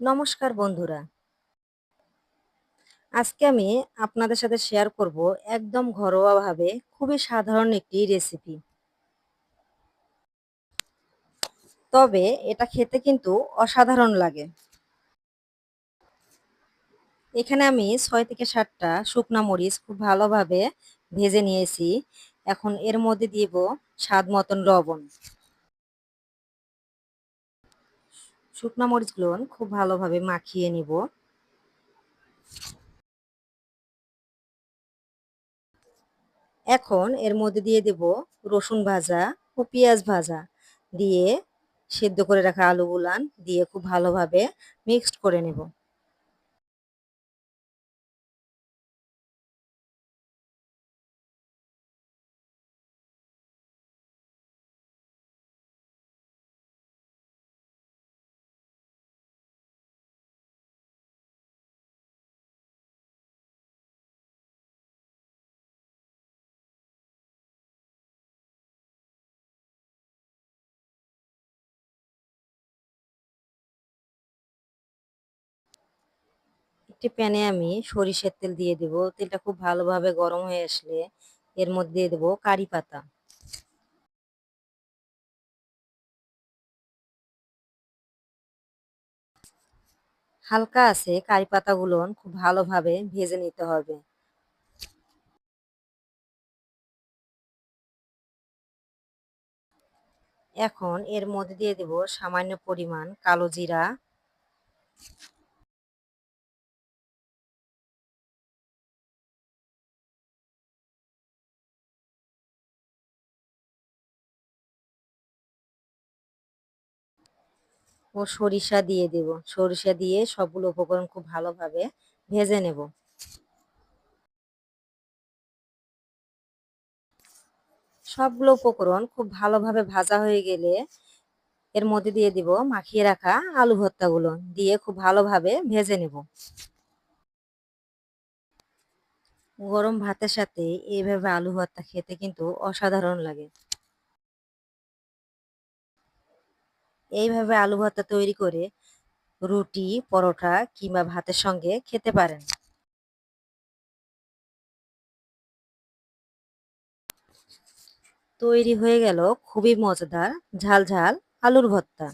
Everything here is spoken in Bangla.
নমস্কার বন্ধুরা। আজকে আমি আপনাদের সাথে শেয়ার করব একদম ঘরোয়াভাবে খুবই সাধারণ একটি রেসিপি তবে এটা খেতে কিন্তু অসাধারণ লাগে। এখানে আমি ছয় থেকে সাতটা শুকনা মরিচ খুব ভালোভাবে ভেজে নিয়েছি। এখন এর মধ্যে দিব স্বাদ মতন লবণ। শুকনা মরিচগুলো খুব ভালোভাবে মাখিয়ে নিব। এখন এর মধ্যে দিয়ে দেব রসুন ভাজা ও পেঁয়াজ ভাজা দিয়ে সেদ্ধ করে রাখা আলু আলুগুলান দিয়ে খুব ভালোভাবে মিক্সড করে নেব। একটি প্যানে আমি সরিষের তেল দিয়ে দেব। তেলটা খুব ভালোভাবে গরম হয়ে আসলে এর মধ্যে দেবো কারি পাতা। হালকা আছে, কারি পাতাগুলো খুব ভালোভাবে ভেজে নিতে হবে। এখন এর মধ্যে দিয়ে দেব সামান্য পরিমাণ কালো জিরা। ও সরিষা দিয়ে দেব। সরিষা দিয়ে সবগুলো উপকরণ খুব ভালোভাবে ভেজে নেব। সবগুলো উপকরণ খুব ভালোভাবে ভাজা হয়ে গেলে এর মধ্যে দিয়ে দিব মাখিয়ে রাখা আলু ভর্তাগুলো দিয়ে খুব ভালোভাবে ভেজে নেব। গরম ভাতের সাথে এইভাবে আলু ভর্তা খেতে কিন্তু অসাধারণ লাগে। এইভাবে আলু ভর্তা তৈরি করে রুটি, পরোটা কিংবা ভাতের সঙ্গে খেতে পারেন। তৈরি হয়ে গেল খুবই মজাদার ঝাল ঝাল আলুর ভর্তা।